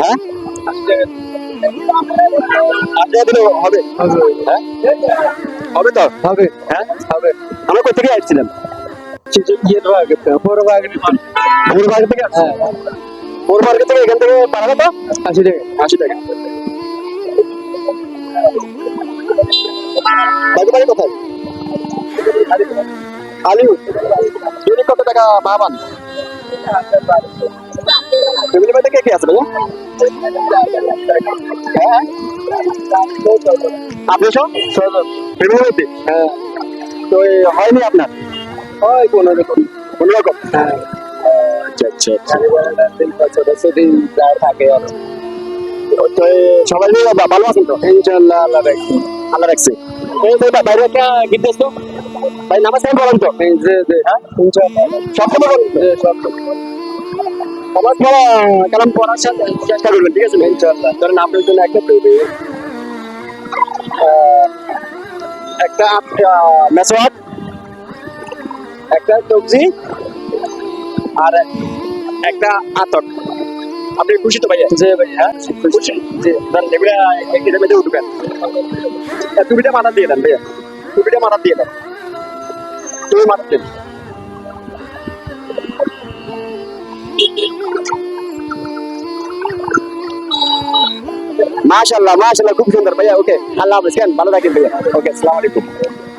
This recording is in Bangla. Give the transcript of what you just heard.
হ্যাঁ হবে হ্যাঁ হবে তো হবে হ্যাঁ হবে আমরা কোথা থেকে আসছিলাম ইয়ে থেকে থেকে এখান থেকে পারা কত আশি টাকা আশি টাকা বাকি বাড়ি কোথায় আলিউ কত টাকা মা পান ফ্যামিলি বাড়িতে কে কে আছে ভাইয়া হ্যাঁ আপনি সব ফ্যামিলি বাড়িতে হ্যাঁ। তো হয়নি আপনার? হয় কোনো রকম। কোনো রকম? হ্যাঁ। আচ্ছা আচ্ছা আচ্ছা। বছর সেদিন প্রায় থাকে আর তো সবাই ভালো আছেন তো? ইনশাল্লাহ আল্লাহ রাখছি। আল্লাহ রাখছে। বাইরে একটা গীত দেশ তো? ভাই নামাজ তো? যে যে সব সময় বলেন। তো? যে সব নামাজ পড়া কালাম পড়ার সাথে চেষ্টা করবেন ঠিক আছে? ইনশাল্লাহ ধরেন আপনার জন্য একটা টুপি একটা মেসওয়াক একটা সবজি আর একটা আতর। আপনি খুশি তো ভাইয়া? যে ভাই হ্যাঁ? খুশি? জি। ধরেন এগুলা একটি উঠবেন। টুপিটা মাথা দিয়ে দেন ভাইয়া। টুপিটা মাথা দিয়ে দেন। তুমি মারতেন মাশাল্লাহ মাশাল্লাহ খুব সুন্দর। ভাইয়া, ওকে, আল্লাহ হাফেজ, কেন? ভালো থাকেন, ভাইয়া। ওকে, আসসালামু